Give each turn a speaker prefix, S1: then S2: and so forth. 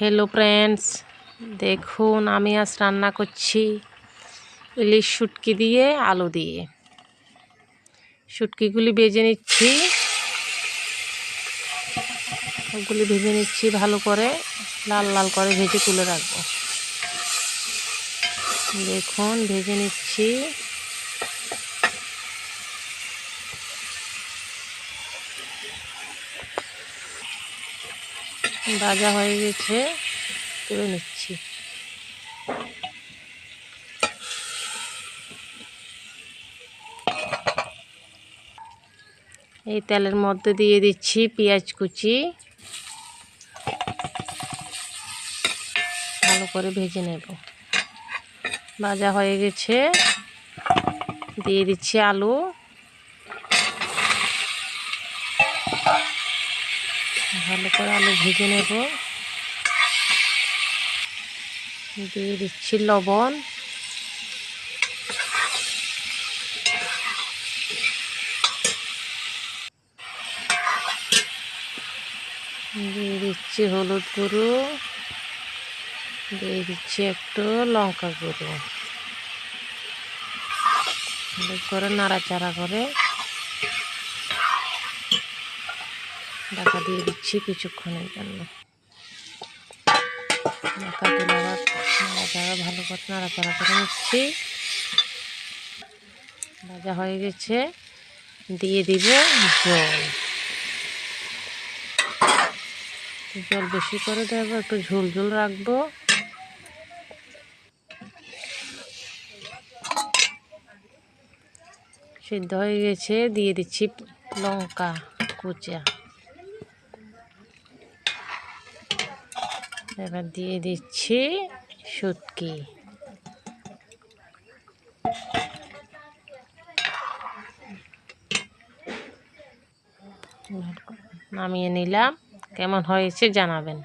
S1: Hello friends দেখুন, আমি আজ রান্না করছি ইলিশ শুটকি দিয়ে আলু দিয়ে। শুটকিগুলি বেজে নিচ্ছি। ওগুলি ভেজে নিচ্ছি ভালো করে, লাল লাল করে ভেজে তুলে রাখব। দেখুন, ভেজে নিচ্ছি। ভাজা হয়ে গেছে, তুলে নিচ্ছি। এই তেলের মধ্যে দিয়ে দিচ্ছি পেঁয়াজ কুচি। ভালো করে ভেজে নেব। ভাজা হয়ে গেছে। দিয়ে দিচ্ছি আলু। ভালো করে আলু ভেজে নেব। দিয়ে দিচ্ছি লবণ। দিয়ে দিচ্ছি হলুদ গুঁড়ো। দিয়ে দিচ্ছি একটু লঙ্কা গুঁড়ো। করে নাড়াচাড়া করে ঢাকা দিয়ে দিচ্ছি কিছুক্ষণের জন্য। ঢাকা তুলে আবার নাড়াচাড়া ভালো করে নাড়াচাড়া করে নিচ্ছি। ভাজা হয়ে গেছে। দিয়ে দিব জল। জল বেশি করে দেবো, একটু ঝোল ঝোল রাখব। সিদ্ধ হয়ে গেছে, দিয়ে দিচ্ছি লঙ্কা কুচা। এবার দিয়ে দিচ্ছি শুটকি। নামিয়ে নিলাম। কেমন হয়েছে জানাবেন।